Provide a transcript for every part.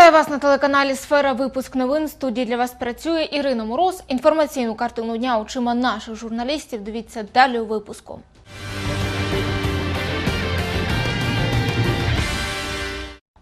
Вітаю вас на телеканалі Сфера. Випуск новин. Студії для вас працює Ірина Мороз. Інформаційну картину дня очима наших журналістів. Дивіться далі у випуску.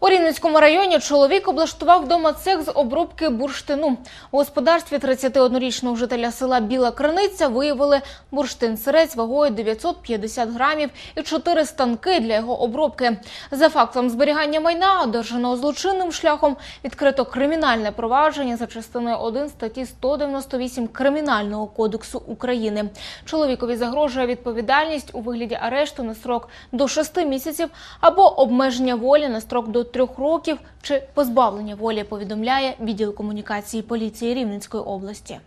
У Рівненському районі чоловік облаштував вдома цех з обробки бурштину. У господарстві 31-річного жителя села Біла Криниця виявили бурштин-сирець вагою 950 грамів і 4 станки для його обробки. За фактом зберігання майна, одержаного злочинним шляхом, відкрито кримінальне провадження за частиною 1 статті 198 Кримінального кодексу України. Чоловікові загрожує відповідальність у вигляді арешту на строк до 6 місяців або обмеження волі на строк до 3 років чи позбавлення волі, повідомляє відділ комунікації поліції Рівненської області.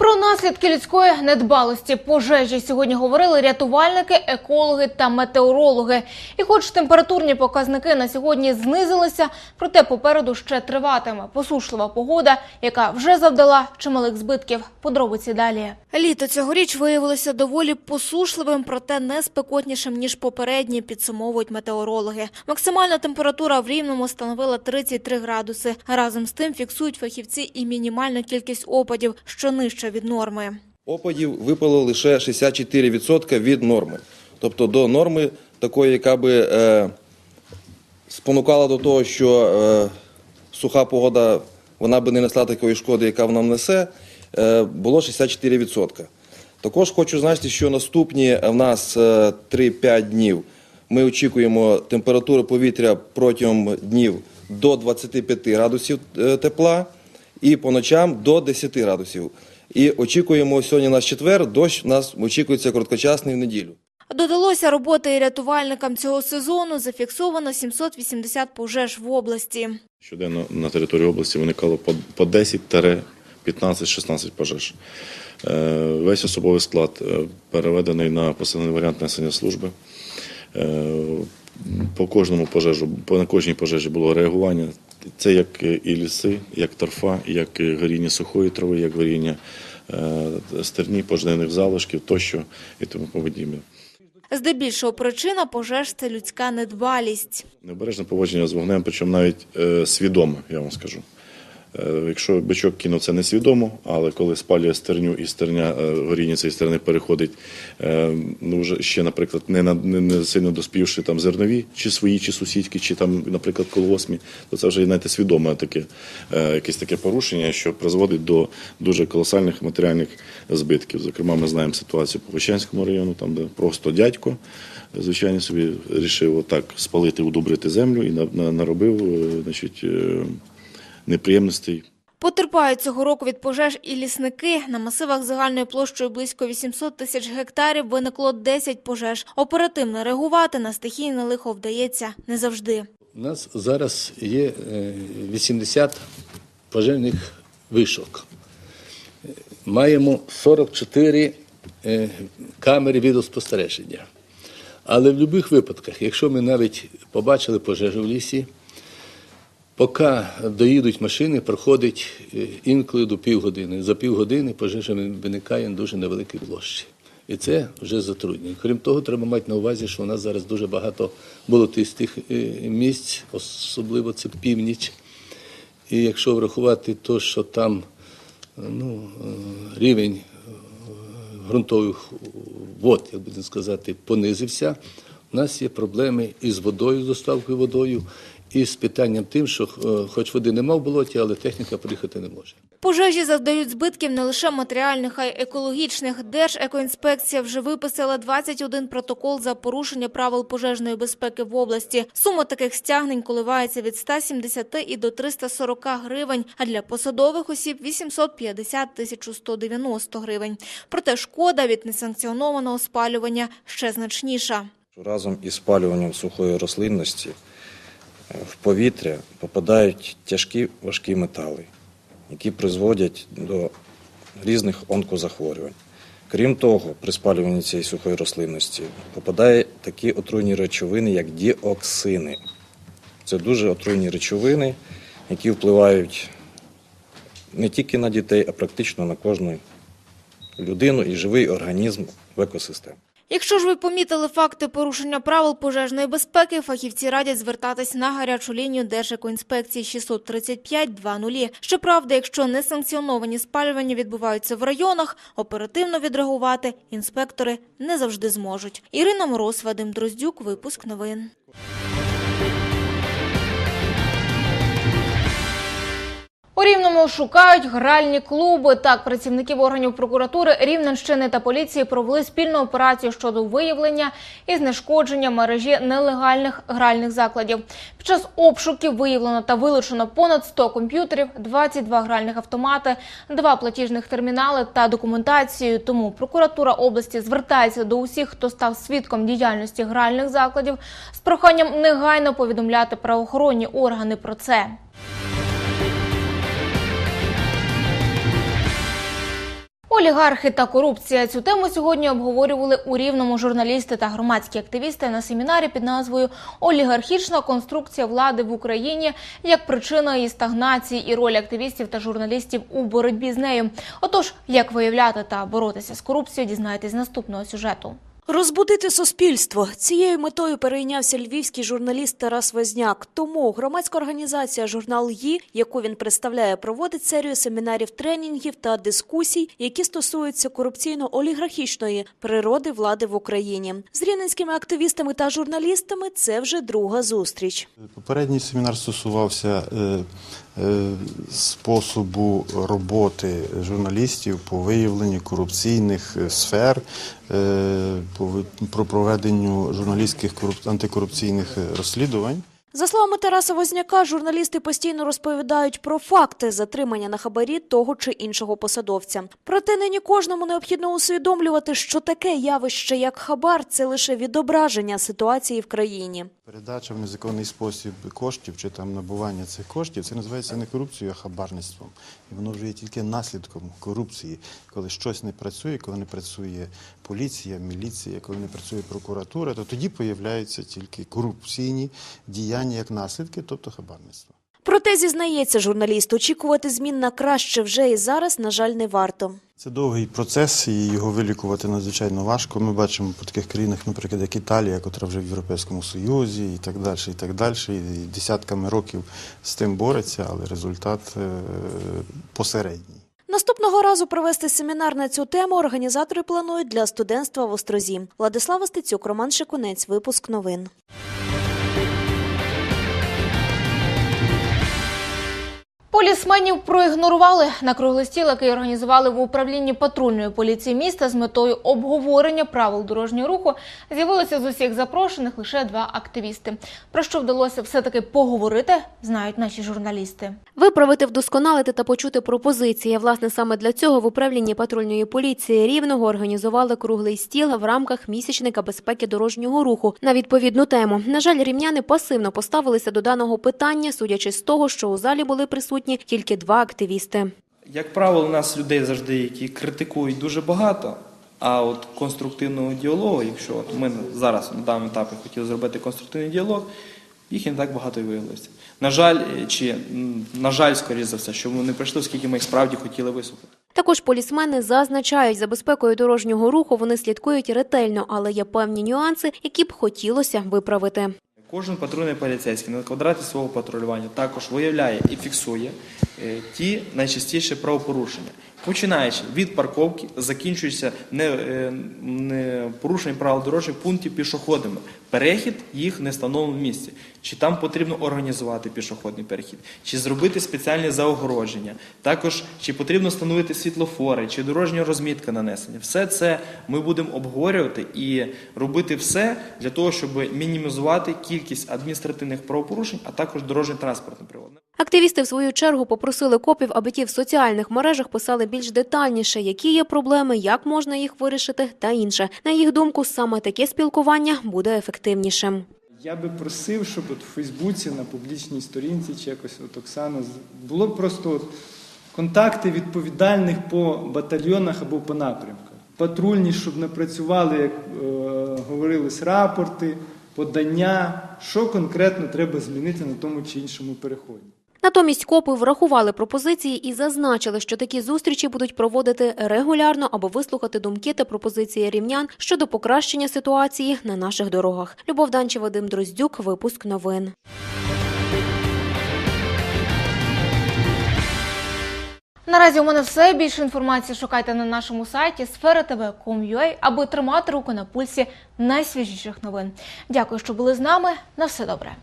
Про наслідки людської недбалості пожежі сьогодні говорили рятувальники, екологи та метеорологи. І хоч температурні показники на сьогодні знизилися, проте попереду ще триватиме посушлива погода, яка вже завдала чималих збитків. Подробиці далі. Літо цьогоріч виявилося доволі посушливим, проте не спекотнішим ніж попередні, підсумовують метеорологи. Максимальна температура в рівному становила 33 градуси. Разом з тим фіксують фахівці і мінімальну кількість опадів, що нижче від норми. Опадів випало лише 64% від норми. Тобто до норми такої, яка би е, спонукала до того, що е, суха погода вона би не несла такої шкоди, яка вона несе, е, було 64%. Також хочу значити, що наступні в нас е, 3-5 днів ми очікуємо температури повітря протягом днів до 25 градусів е, тепла і по ночам до 10 градусів. І очікуємо сьогодні у нас четвер, дощ у нас очікується короткочасний в неділю. Додалося роботи і рятувальникам цього сезону. Зафіксовано 780 пожеж в області. Щоденно на території області виникало по- по 10-15-16 пожеж. Е, Весь особовий склад е, переведений на посилений варіант несення служби. Е, По кожному пожежу, по на кожній пожежі було реагування. Це як і ліси, як торфа, як горіння сухої трави, як горіння е, стерні, пожежних залишків тощо і тому подібне. Здебільшого причина пожеж це людська недбалість. Необережне поводження з вогнем, причому навіть е, свідоме, я вам скажу. Е, якщо бичок кинув це несвідомо, але коли спалює стерню і стерня е, горіння цієї стерни переходить, е, ну вже ще, наприклад, не, на, не, сильно доспівши там зернові, чи свої, чи сусідські, чи там, наприклад, колгосмі, то це вже знаєте, свідоме таке, якесь таке порушення, що призводить до дуже колосальних матеріальних збитків. Зокрема, ми знаємо ситуацію по Вищанському району, там де просто дядько звичайно собі рішив отак спалити, удобрити землю і на, на, наробив значить, неприємностей. Потерпають цього року від пожеж і лісники. На масивах загальною площею близько 800 тисяч гектарів виникло 10 пожеж. Оперативно реагувати на стихійне лихо вдається не завжди. У нас зараз є е, 80 пожежних вишок. Е, Маємо 44 е, камери відеоспостереження. Але в будь-яких випадках, якщо ми навіть побачили пожежу в лісі, поки доїдуть машини, проходить е, інколи до півгодини. За півгодини пожежа виникає на дуже невеликій площі. І це вже затруднення. Крім того, треба мати на увазі, що у нас зараз дуже багато болотистих е, місць, особливо це північ. І якщо врахувати те, що там е, ну, рівень ґрунтових вод, як будемо сказати, понизився, у нас є проблеми із водою, з доставкою водою, і з питанням тим, що е, хоч води нема в болоті, але техніка приїхати не може. Пожежі завдають збитків не лише матеріальних, а й екологічних. Держекоінспекція вже виписала 21 протокол за порушення правил пожежної безпеки в області. Сума таких стягнень коливається від 170 і до 340 гривень, а для посадових осіб 850 1190 гривень. Проте шкода від несанкціонованого спалювання ще значніша. Разом із спалюванням сухої рослинності в повітря попадають тяжкі важкі метали, які призводять до різних онкозахворювань. Крім того, при спалюванні цієї сухої рослинності попадають такі отруйні речовини, як діоксини. Це дуже отруйні речовини, які впливають не тільки на дітей, а практично на кожну людину і живий організм в екосистемі. Якщо ж ви помітили факти порушення правил пожежної безпеки, фахівці радять звертатись на гарячу лінію Держекоінспекції 635 20. Щоправда, якщо несанкціоновані спалювання відбуваються в районах, оперативно відреагувати інспектори не завжди зможуть. Ірина Мороз, Вадим Дроздюк, випуск новин. У Рівному шукають гральні клуби. Так, працівників органів прокуратури Рівненщини та поліції провели спільну операцію щодо виявлення і знешкодження мережі нелегальних гральних закладів. Під час обшуків виявлено та вилучено понад 100 комп'ютерів, 22 гральних автомати, два платіжних термінали та документацію. Тому прокуратура області звертається до усіх, хто став свідком діяльності гральних закладів, з проханням негайно повідомляти правоохоронні органи про це. Олігархи та корупція. Цю тему сьогодні обговорювали у рівному журналісти та громадські активісти на семінарі під назвою Олігархічна конструкція влади в Україні як причина її стагнації і роль активістів та журналістів у боротьбі з нею. Отож, як виявляти та боротися з корупцією, дізнаєтесь наступного сюжету. Розбудити суспільство цією метою перейнявся львівський журналіст Тарас Возняк. Тому громадська організація журнал «Ї», яку він представляє, проводить серію семінарів, тренінгів та дискусій, які стосуються корупційно-олігархічної природи влади в Україні. З рівненськими активістами та журналістами це вже друга зустріч. Попередній семінар стосувався е, способу роботи журналістів по виявленню корупційних е, сфер, е, по про проведенню журналістських коруп- антикорупційних е, розслідувань. За словами Тараса Возняка, журналісти постійно розповідають про факти затримання на хабарі того чи іншого посадовця. Проте нині кожному необхідно усвідомлювати, що таке явище, як хабар, це лише відображення ситуації в країні. Передача в незаконний спосіб коштів чи там набування цих коштів це називається не корупцією, а хабарництвом. І воно вже є тільки наслідком корупції, коли щось не працює, коли не працює поліція, міліція, коли не працює прокуратура, то тоді появляються тільки корупційні діяння як наслідки, тобто хабарництво. Проте зізнається журналіст, очікувати змін на краще вже і зараз, на жаль, не варто. Це довгий процес, і його вилікувати надзвичайно важко. Ми бачимо по таких країнах, наприклад, як Італія, яка вже в Європейському Союзі, і так далі, і так далі. І десятками років з тим бореться, але результат е, посередній. Наступного разу провести семінар на цю тему організатори планують для студентства в Острозі. Владислава Стецюк, Роман Шикунець, випуск новин. Полісменів проігнорували на круглий стіл, який організували в управлінні патрульної поліції міста з метою обговорення правил дорожнього руху. З'явилося з усіх запрошених лише два активісти. Про що вдалося все-таки поговорити, знають наші журналісти. Виправити, вдосконалити та почути пропозиції. Власне, саме для цього в управлінні патрульної поліції Рівного організували круглий стіл в рамках місячника безпеки дорожнього руху на відповідну тему. На жаль, рівняни пасивно поставилися до даного питання, судячи з того, що у залі були присутні тільки два активісти. Як правило, у нас людей завжди, які критикують дуже багато. А от конструктивного діалогу, якщо от ми зараз на даному етапі хотіли зробити конструктивний діалог, їх і не так багато і виявилося. На жаль, чи на жаль, скоріше за все, що вони прийшли, оскільки ми їх справді хотіли вислухати. Також полісмени зазначають, за безпекою дорожнього руху вони слідкують ретельно, але є певні нюанси, які б хотілося виправити. Кожен патрульний поліцейський на квадраті свого патрулювання також виявляє і фіксує е, ті найчастіші правопорушення, починаючи від парковки, закінчуючи не, е, не порушенням правил дорожніх пунктів пішоходами. Перехід їх не встановленому місці. Чи там потрібно організувати пішохідний перехід, чи зробити спеціальні заогородження, також чи потрібно встановити світлофори, чи дорожня розмітка нанесення. Все це ми будемо обговорювати і робити все для того, щоб мінімізувати кількість адміністративних правопорушень, а також дорожньо-транспортних пригод. Активісти в свою чергу попросили копів, аби ті в соціальних мережах писали більш детальніше, які є проблеми, як можна їх вирішити та інше. На їх думку, саме таке спілкування буде ефективнішим. Я би просив, щоб от в Фейсбуці на публічній сторінці чи якось от Оксана було просто от контакти відповідальних по батальйонах або по напрямках. Патрульні, щоб напрацювали, як е, говорилось, рапорти, подання, що конкретно треба змінити на тому чи іншому переході. Натомість копи врахували пропозиції і зазначили, що такі зустрічі будуть проводити регулярно, аби вислухати думки та пропозиції рівнян щодо покращення ситуації на наших дорогах. Любов Данче, Вадим Дроздюк, випуск новин. Наразі у мене все. Більше інформації шукайте на нашому сайті sfera.tv.com.ua, аби тримати руку на пульсі найсвіжіших новин. Дякую, що були з нами. На все добре.